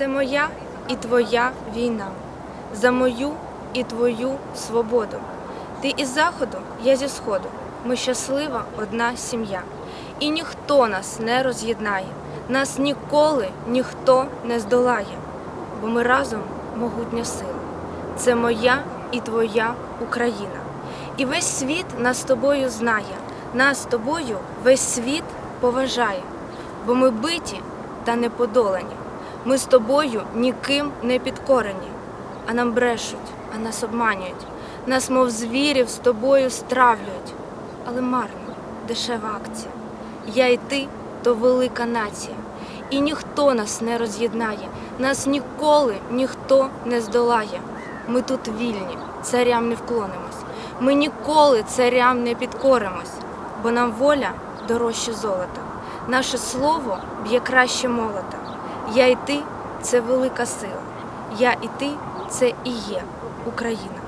Це моя і твоя війна, за мою і твою свободу. Ти із заходу, я зі сходу. Ми щаслива одна сім'я. І ніхто нас не роз'єднає, нас ніколи ніхто не здолає, бо ми разом могутня сила. Це моя і твоя Україна. І весь світ нас з тобою знає, нас з тобою весь світ поважає, бо ми биті та не подолані. Ми з тобою ніким не підкорені, а нам брешуть, а нас обманюють, нас, мов звірів, з тобою стравлюють. Але марно, дешева акція. Я і ти то велика нація, і ніхто нас не роз'єднає, нас ніколи ніхто не здолає. Ми тут вільні, царям не вклонимось. Ми ніколи царям не підкоримось, бо нам воля дорожче золота. Наше слово б'є краще молота. Я і ти це велика сила. Я і ти це і є Україна.